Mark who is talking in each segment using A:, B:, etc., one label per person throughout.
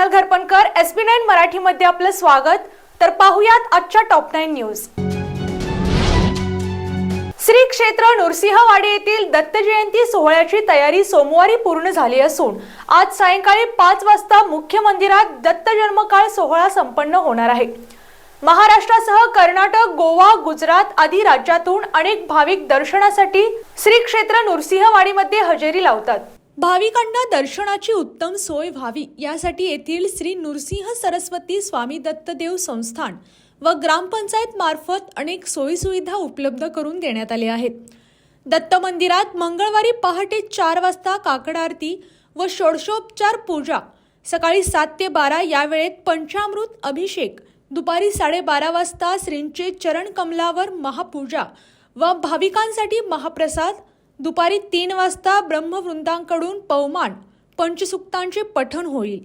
A: Snehal Gharpankar S B nine मराठीमध्ये आपलं स्वागत. तर पाहुयात आजच्या टॉप नाईन न्यूज श्री क्षेत्र नृसिंहवाडी येथील दत्त जयंती सोहळ्याची तयारी सोमवारी पूर्ण झाली असून आज सायंकाळी पाच वाजता मुख्य मंदिरात दत्त जन्मकाळ सोहळा संपन्न होणार आहे. महाराष्ट्रासह कर्नाटक गोवा गुजरात आदी राज्यातून अनेक भाविक दर्शनासाठी श्री क्षेत्र नृसिंहवाडीमध्ये हजेरी लावतात. भाविकांना दर्शनाची उत्तम सोय व्हावी यासाठी येथील श्री नृसिंह सरस्वती स्वामी दत्तदेव संस्थान व ग्रामपंचायत मार्फत अनेक सोयीसुविधा उपलब्ध करून देण्यात आल्या आहेत. दत्त मंदिरात मंगळवारी पहाटे चार वाजता काकड आरती व षोडशोपचार पूजा सकाळी सात ते बारा या वेळेत पंचामृत अभिषेक दुपारी साडेबारा वाजता श्रींचे चरण कमलावर महापूजा व भाविकांसाठी महाप्रसाद दुपारी तीन वाजता ब्रह्मवृंदांकडून पवमान पंचसुक्तांचे पठण होईल.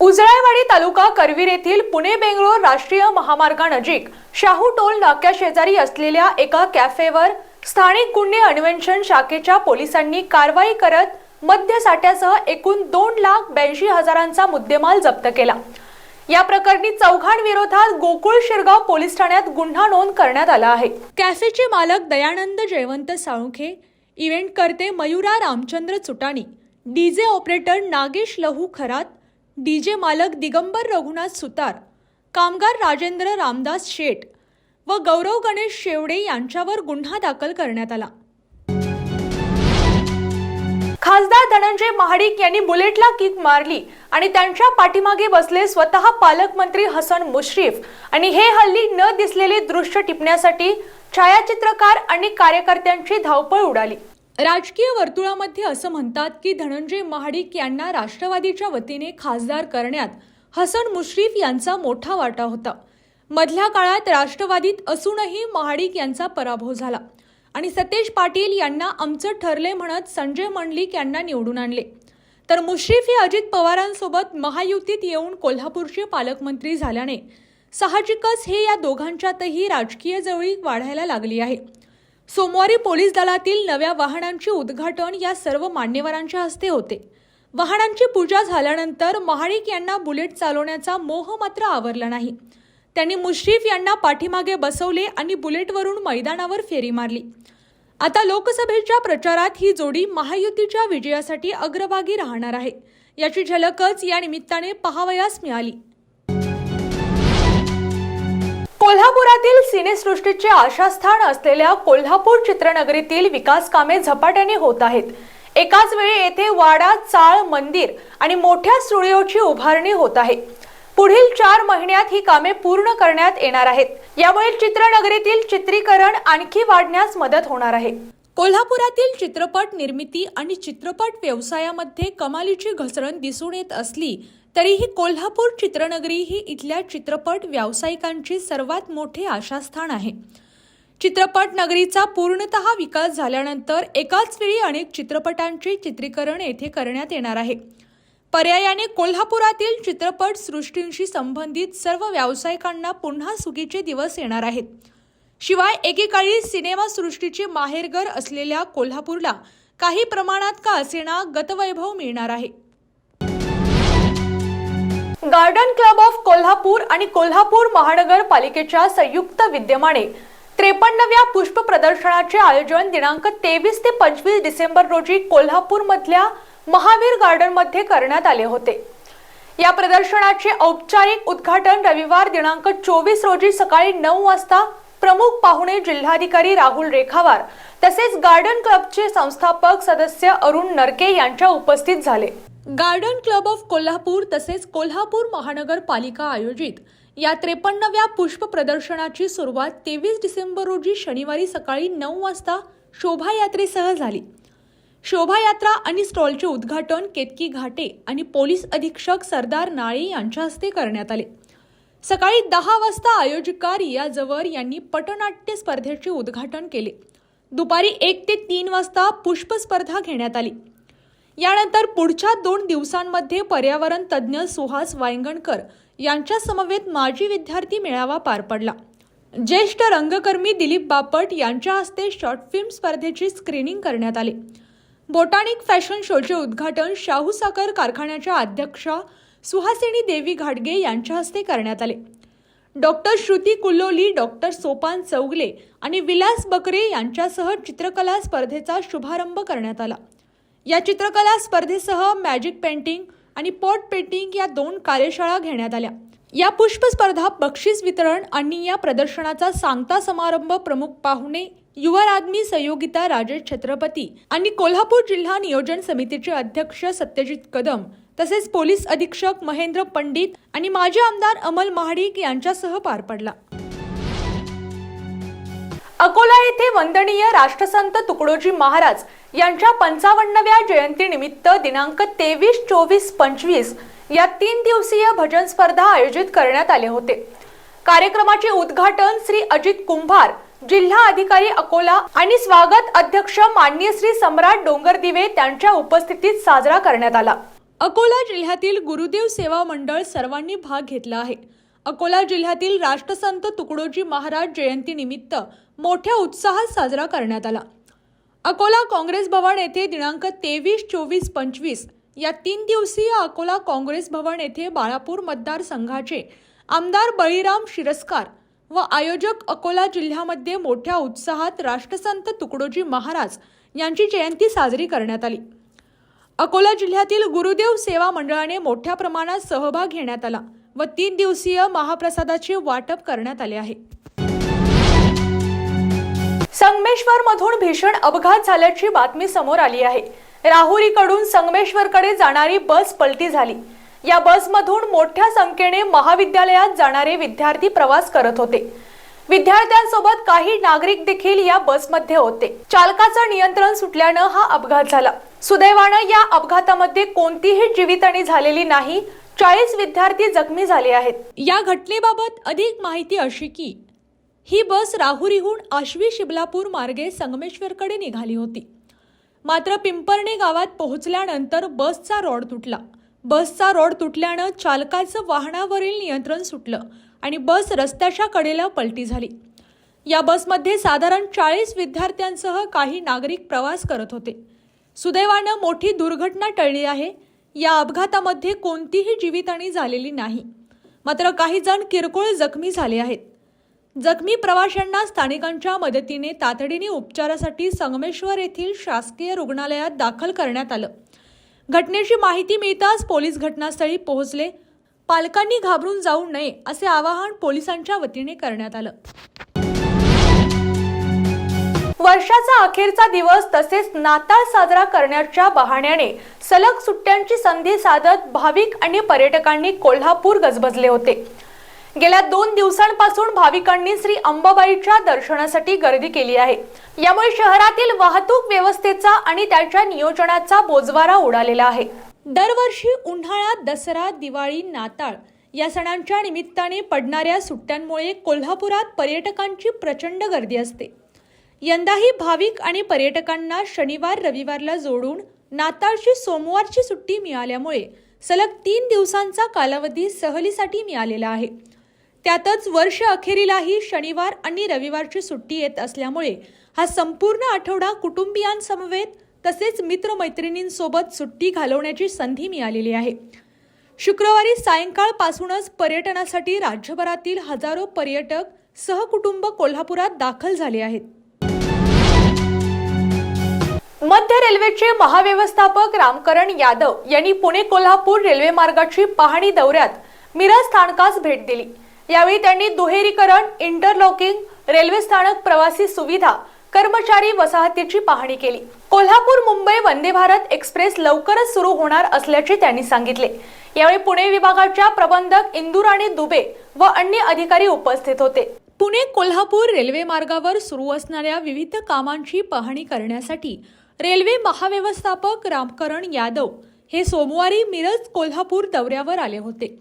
A: उजळायवाडी तालुका करवीर येथील पुणे बेंगळूर राष्ट्रीय महामार्गानजीक शाहू टोल नाक्या शेजारी असलेल्या एका कॅफेवर स्थानिक गुन्हे अन्वेषण शाखेच्या पोलिसांनी कारवाई करत मद्य साठ्यासह एकूण दोन लाख ब्याऐंशी हजारांचा मुद्देमाल जप्त केला. या प्रकरणी चौघांविरोधात गोकुळ शिरगाव पोलीस ठाण्यात गुन्हा नोंद करण्यात आला आहे. कॅफेचे मालक दयानंद जयवंत साळुंखे इव्हेंट करते Mayura Ramchandra Chutani DJ operator Nagesh Lahu Kharat DJ मालक दिगंबर रघुनाथ सुतार कामगार राजेंद्र रामदास शेठ व गौरव गणेश शेवडे यांच्यावर गुन्हा दाखल करण्यात आला. खासदार धनंजय महाडिक यांनी बुलेटला किक मारली आणि त्यांच्या पाठीमागे बसले स्वतः पालकमंत्री हसन मुश्रीफ. आणि हे हल्ली न दिसलेले दृश्य टिपण्यासाठी छायाचित्रकार आणि कार्यकर्त्यांची धावपळ उडाली. राजकीय वर्तुळामध्ये असं म्हणतात की धनंजय महाडिक यांना राष्ट्रवादीच्या वतीने खासदार करण्यात हसन मुश्रीफ यांचा मोठा वाटा होता. मधल्या काळात राष्ट्रवादीत असूनही महाडिक यांचा पराभव झाला. आणि सतेज पाटील यांना आमचं ठरले म्हणत संजय मंडलिक यांना निवडून आणले. तर मुश्रीफ हे अजित पवारांसोबत महायुतीत येऊन कोल्हापूरचे पालकमंत्री झाल्याने साहजिकच हे या दोघांच्यातही राजकीय जवळी वाढायला लागली आहे. सोमवारी पोलीस दलातील नव्या वाहनांचे उद्घाटन या सर्व मान्यवरांच्या हस्ते होते. वाहनांची पूजा झाल्यानंतर महाडिक यांना बुलेट चालवण्याचा मोह मात्र आवरला नाही. त्यांनी मुश्रीफ यांना पाठीमागे बसवले आणि बुलेटवरून मैदानावर फेरी मारली. आता लोकसभेच्या प्रचारात ही जोडी महायुतीच्या विजयासाठी अग्रभागी राहणार आहे. याची झलकच या निमित्ताने पाहावयास मिळाली. कोल्हापुरातील सिनेसृष्टीचे आशास्थान असलेल्या कोल्हापूर चित्रनगरीतील विकास कामे झपाट्याने होत आहेत. एकाच वेळी येथे वाडा चाळ मंदिर आणि मोठ्या स्टुडिओची उभारणी होत आहे. पुढील चार महिन्यात ही कामे पूर्ण करण्यात येणार आहेत. यामुळे चित्रनगरीतील चित्रीकरण आणखी वाढण्यास मदत होणार आहे. कोल्हापुरातील चित्रपट निर्मिती आणि चित्रपट व्यवसायामध्ये कमालीची घसरण दिसून येत असली तरीही कोल्हापूर चित्रनगरी ही इथल्या चित्रपट व्यावसायिकांची सर्वात मोठे आशास्थान आहे. चित्रपट नगरीचा पूर्णतः विकास झाल्यानंतर एकाच वेळी अनेक चित्रपटांचे चित्रीकरण येथे करण्यात येणार आहे. पर्यायाने कोल्हापुरातील चित्रपट सृष्टींशी संबंधित सर्व व्यावसायिकांना पुन्हा सुगीचे दिवस येणार आहेत. शिवाय एकेकाळी सिनेमा सृष्टीचे माहेरघर असलेल्या कोल्हापूरला काही प्रमाणात का असेना गतवैभव मिळणार आहे? गार्डन क्लब ऑफ कोल्हापूर आणि कोल्हापूर महानगरपालिकेच्या संयुक्त विद्यमाने त्रेपन्नव्या पुष्प प्रदर्शनाचे आयोजन दिनांक तेवीस ते पंचवीस डिसेंबर रोजी कोल्हापूरमधल्या महावीर गार्डनमध्ये करण्यात आले होते. या प्रदर्शनाचे औपचारिक उद्घाटन रविवार दिनांक चोवीस रोजी सकाळी नऊ वाजता प्रमुख पाहुणे जिल्हाधिकारी राहुल रेखावार तसेच गार्डन क्लबचे संस्थापक सदस्य अरुण नरके यांच्या उपस्थित झाले. गार्डन क्लब ऑफ कोल्हापूर तसेच कोल्हापूर महानगरपालिका आयोजित या त्रेपन्नव्या पुष्प प्रदर्शनाची सुरुवात तेवीस डिसेंबर रोजी शनिवारी सकाळी नऊ वाजता शोभायात्रेसह झाली. शोभायात्रा आणि स्टॉलचे उद्घाटन केतकी घाटे आणि पोलीस अधीक्षक सरदार नाळे यांच्या हस्ते करण्यात आले. सकाळी दहा वाजता आयोजिका रिया जवर यांनी पटनाट्य स्पर्धेचे उद्घाटन केले. दुपारी एक ते तीन वाजता पुष्प स्पर्धा घेण्यात आली. यानंतर पुढच्या दोन दिवसांमध्ये पर्यावरण तज्ज्ञ सुहास वायंगणकर यांच्या समवेत माजी विद्यार्थी मेळावा पार पडला. ज्येष्ठ रंगकर्मी दिलीप बापट यांच्या हस्ते शॉर्ट फिल्म स्पर्धेची स्क्रीनिंग करण्यात आली. बोटानिक फॅशन शोचे उद्घाटन शाहू साखर कारखान्याच्या अध्यक्षा सुहासिनी देवी घाटगे यांच्या हस्ते करण्यात आले. डॉक्टर श्रुती कुल्लोली डॉक्टर सोपान चौगले आणि विलास बकरे यांच्यासह चित्रकला स्पर्धेचा शुभारंभ करण्यात आला. या चित्रकला स्पर्धेसह मॅजिक पेंटिंग आणि पॉट पेंटिंग या दोन कार्यशाळा घेण्यात आल्या. या पुष्पस्पर्धा बक्षीस वितरण आणि या प्रदर्शनाचा सांगता समारंभ प्रमुख पाहुणे युवा आदमी सहयोगिता राजेश छत्रपती आणि कोल्हापूर जिल्हा नियोजन समितीचे अध्यक्ष सत्यजित कदम तसेच पोलीस अधीक्षक महेंद्र पंडित आणि माजी आमदार अमल महाडिक यांच्यासह पार पडला. अकोला येथे वंदनीय राष्ट्रसंत तुकडोजी महाराज यांच्या पंचावन्नव्या जयंतीनिमित्त दिनांक तेवीस चोवीस पंचवीस या तीन दिवसीय भजन स्पर्धा आयोजित करण्यात आले होते. कार्यक्रमाचे उद्घाटन श्री अजित कुंभार जिल्हा अधिकारी अकोला आणि स्वागत अध्यक्ष माननीय श्री सम्राट डोंगरदिवे त्यांच्या उपस्थितीत साजरा करण्यात आला. अकोला जिल्ह्यातील गुरुदेव सेवा मंडळ सर्वांनी भाग घेतला आहे. अकोला जिल्ह्यातील राष्ट्रसंत तुकडोजी महाराज जयंतीनिमित्त मोठ्या उत्साहात साजरा करण्यात आला. अकोला काँग्रेस भवन येथे दिनांक तेवीस चोवीस पंचवीस या तीन दिवसीय अकोला काँग्रेस भवन येथे बाळापूर मतदारसंघाचे आमदार बळीराम शिरस्कार व आयोजक अकोला जिल्ह्यामध्ये मोठ्या उत्साहात राष्ट्रसंत तुकडोजी महाराज यांची जयंती साजरी करण्यात आली. अकोला जिल्ह्यातील गुरुदेव सेवा मंडळाने मोठ्या प्रमाणात सहभाग घेण्यात आला व तीन दिवसीय महाप्रसादाचे वाटप करण्यात आले आहे. संगमेश्वर मधून भीषण अपघात झाल्याची बातमी समोर आली आहे. राहुरीकडून संगमेश्वरकडे जाणारी बस पलटी झाली. या बसमधून मोठ्या संख्येने महाविद्यालयात जाणारे विद्यार्थी प्रवास करत होते. विद्यार्थ्यांसोबत काही नागरिक देखील या बसमध्ये होते. चालकाचं नियंत्रण सुटल्यानं हा अपघात झाला. सुदैवानं या अपघातामध्ये कोणतीही जीवितहानी झालेली नाही. चाळीस विद्यार्थी जखमी झाले आहेत. या घटनेबाबत अधिक माहिती अशी की ही बस राहुरीहून आश्वी शिबलापूर मार्गे संगमेश्वरकडे निघाली होती. मात्र पिंपर्णे गावात पोहोचल्यानंतर बसचा रॉड तुटला. बसचा रोड तुटल्यानं चालकाचं वाहनावरील नियंत्रण सुटलं आणि बस रस्त्याच्या कडेला पलटी झाली. या बसमध्ये साधारण चाळीस विद्यार्थ्यांसह काही नागरिक प्रवास करत होते. सुदैवानं मोठी दुर्घटना टळली आहे. या अपघातामध्ये कोणतीही जीवितहानी झालेली नाही. मात्र काही जण किरकोळ जखमी झाले आहेत. जखमी प्रवाशांना स्थानिकांच्या मदतीने तातडीने उपचारासाठी संगमेश्वर येथील शासकीय रुग्णालयात दाखल करण्यात आलं. घटनेची माहिती मिळताच पोलीस घटनास्थळी पोहोचले. पालकांनी घाबरून जाऊ नये असे आवाहन पोलिसांच्या वतीने करण्यात आलं. वर्षाचा अखेरचा दिवस तसेच नाताळ साजरा करण्याच्या बहाण्याने सलग सुट्ट्यांची संधी साधत भाविक आणि पर्यटकांनी कोल्हापूर गजबजले होते. गेल्या दोन दिवसांपासून भाविकांनी श्री अंबाबाईच्या दर्शनासाठी गर्दी केली आहे. यामुळे शहरातील वाहतूक व्यवस्थेचा आणि त्याच्या नियोजनाचा बोजवारा उडालेला आहे. दरवर्षी उन्हाळा दसरा दिवाळी नाताळ या सणांच्या निमित्ताने पडणाऱ्या सुट्ट्यांमुळे कोल्हापुरात पर्यटकांची प्रचंड गर्दी असते. यंदाही भाविक आणि पर्यटकांना शनिवार रविवारला जोडून नाताळची सोमवारची सुट्टी मिळाल्यामुळे सलग तीन दिवसांचा कालावधी सहलीसाठी मिळालेला आहे. त्यातच वर्ष अखेरीलाही शनिवार आणि रविवारची सुट्टी येत असल्यामुळे हा संपूर्ण आठवडा कुटुंबियांसमवेत तसेच मित्रमैत्रिणींसोबत सुट्टी घालवण्याची संधी मिळालेली आहे. शुक्रवारी सायंकाळपासूनच पर्यटनासाठी राज्यभरातील हजारो पर्यटक सहकुटुंब कोल्हापुरात दाखल झाले आहेत. मध्य रेल्वेचे महाव्यवस्थापक रामकरण यादव यांनी पुणे कोल्हापूर रेल्वे मार्गाची पाहणी दौऱ्यात मिरज स्थानकास भेट दिली. यावेळी त्यांनी दुहेरीकरण इंटरलॉकिंग रेल्वे स्थानक प्रवासी सुविधा कर्मचारी वसाहतीची पाहणी केली. कोल्हापूर मुंबई वंदे भारत एक्सप्रेस लवकरच सुरू होणार असल्याचे त्यांनी सांगितले. यावेळी पुणे विभागाच्या प्रबंधक इंदुराणी दुबे व अन्य अधिकारी उपस्थित होते. पुणे कोल्हापूर रेल्वे मार्गावर सुरू असणाऱ्या विविध कामांची पाहणी करण्यासाठी रेल्वे महाव्यवस्थापक रामकरण यादव हे सोमवारी मिरज कोल्हापूर दौऱ्यावर आले होते.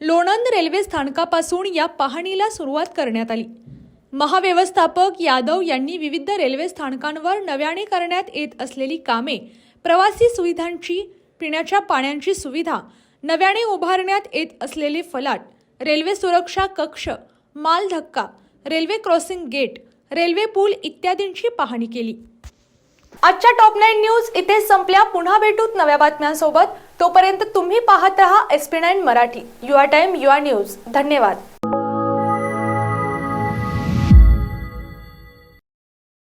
A: लोणंद रेल्वे स्थानकापासून या पाहणीला सुरुवात करण्यात आली. महाव्यवस्थापक यादव यांनी विविध रेल्वे स्थानकांवर नव्याने करण्यात येत असलेली कामे प्रवासी सुविधांची पिण्याच्या पाण्याची सुविधा नव्याने उभारण्यात येत असलेले फलाट रेल्वे सुरक्षा कक्ष माल धक्का रेल्वे क्रॉसिंग गेट रेल्वे पूल इत्यादींची पाहणी केली. आजच्या टॉप नाईन न्यूज इथे संपल्या. पुन्हा भेटूत नव्या बातम्यांसोबत. तोपर्यंत तुम्ही पाहत रहा S P nine Marathi. Your time your news. धन्यवाद.